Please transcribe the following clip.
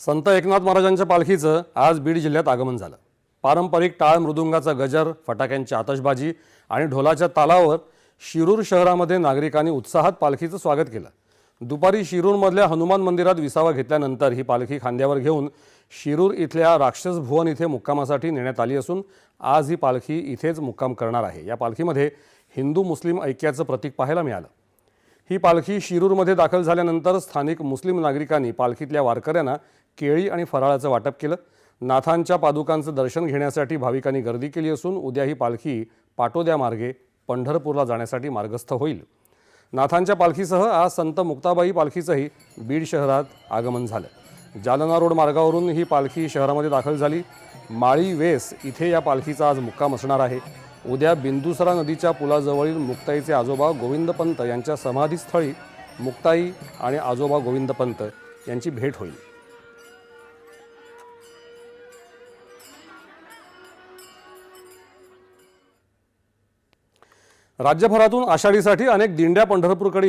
संत एकनाथ महाराजांच्या पालखीचं आज बीड जिल्ह्यात आगमन झालं. पारंपरिक टाळ मृदुंगाचा गजर फटाक्यांची आतषबाजी आणि ढोलाच्या तालावर शिरूर शहरामध्ये नागरिकांनी उत्साहात पालखीचं स्वागत केलं. दुपारी शिरूरमधल्या हनुमान मंदिरात विसावा घेतल्यानंतर ही पालखी खांद्यावर घेऊन शिरूर इथल्या राक्षस भुवन इथे मुक्कामासाठी नेण्यात आली असून आज ही पालखी इथेच मुक्काम करणार आहे. या पालखीमध्ये हिंदू मुस्लिम ऐक्याचं प्रतीक पाहायला मिळालं. ही पालखी शिरूरमध्ये दाखल झाल्यानंतर स्थानिक मुस्लिम नागरिकांनी पालखीतल्या वारकऱ्यांना केळी आणि फराळाचं वाटप केलं. नाथांच्या पादुकांचं दर्शन घेण्यासाठी भाविकांनी गर्दी केली असून उद्या ही पालखी पाटोद्या मार्गे पंढरपूरला जाण्यासाठी मार्गस्थ होईल. नाथांच्या पालखीसह आज संत मुक्ताबाई पालखीचंही बीड शहरात आगमन झालं. जालना रोड मार्गावरून ही पालखी शहरामध्ये दाखल झाली. माळी वेस इथे या पालखीचा आज मुक्काम असणार आहे. उद्या बिंदुसरा नदीच्या पुलाजवळील मुक्ताईचे आजोबा गोविंदपंत यांच्या समाधीस्थळी मुक्ताई आणि आजोबा गोविंदपंत यांची भेट होईल. राज्यभरातून आषाढीसाठी अनेक दिंड्या पंढरपूरकडे